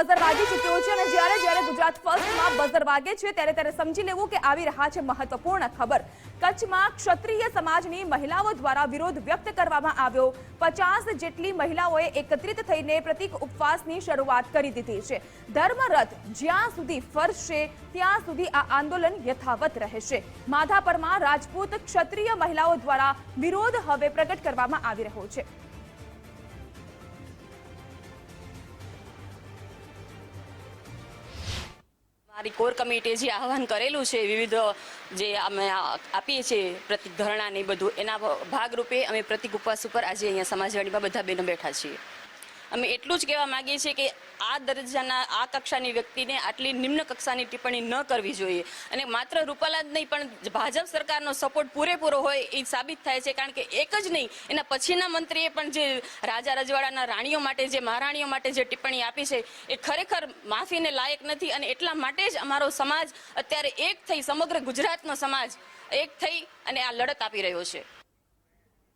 Buzzer વાગી છે અને જ્યારે જ્યારે ગુજરાત ફર્સ્ટમાં બઝર વાગે છે ત્યારે ત્યારે સમજી લેવું કે આવી રહ્યા છે મહત્વપૂર્ણ ખબર. કચ્છમાં ક્ષત્રિય સમાજની મહિલાઓ દ્વારા વિરોધ વ્યક્ત કરવામાં આવ્યો. પચાસ જેટલી મહિલાઓએ એકત્રિત થઈને પ્રતિક ઉપવાસની શરૂઆત કરી દીધી છે. ધર્મરથ જ્યાં સુધી ફરશે ત્યાં સુધી આ આંદોલન યથાવત રહેશે. માધાપરમાં રાજપૂત ક્ષત્રિય મહિલાઓ દ્વારા વિરોધ હવે પ્રગટ કરવામાં આવી રહ્યો છે. મારી કોર કમિટીએ જે આહવાન કરેલું છે, વિવિધ જે અમે આપીએ છીએ પ્રતિક ધરણા ને બધું, એના ભાગરૂપે અમે પ્રતિક ઉપવાસ ઉપર આજે અહીંયા સમાજવાડીમાં બધા બહેનો બેઠા છીએ. અમે એટલું જ કહેવા માંગીએ છીએ કે આ દરજ્જાના, આ કક્ષાની વ્યક્તિને આટલી નિમ્ન કક્ષાની ટિપ્પણી ન કરવી જોઈએ. અને માત્ર રૂપાલા જ નહીં, પણ ભાજપ સરકારનો સપોર્ટ પૂરેપૂરો હોય એ સાબિત થાય છે, કારણ કે એક જ નહીં, એના પછીના મંત્રીએ પણ જે રાજા રજવાડાના રાણીઓ માટે, જે મહારાણીઓ માટે જે ટિપ્પણી આપી છે, એ ખરેખર માફીને લાયક નથી અને એટલા માટે જ અમારો સમાજ અત્યારે એક થઈ, સમગ્ર ગુજરાતનો સમાજ એક થઈ અને આ લડત આપી રહ્યો છે.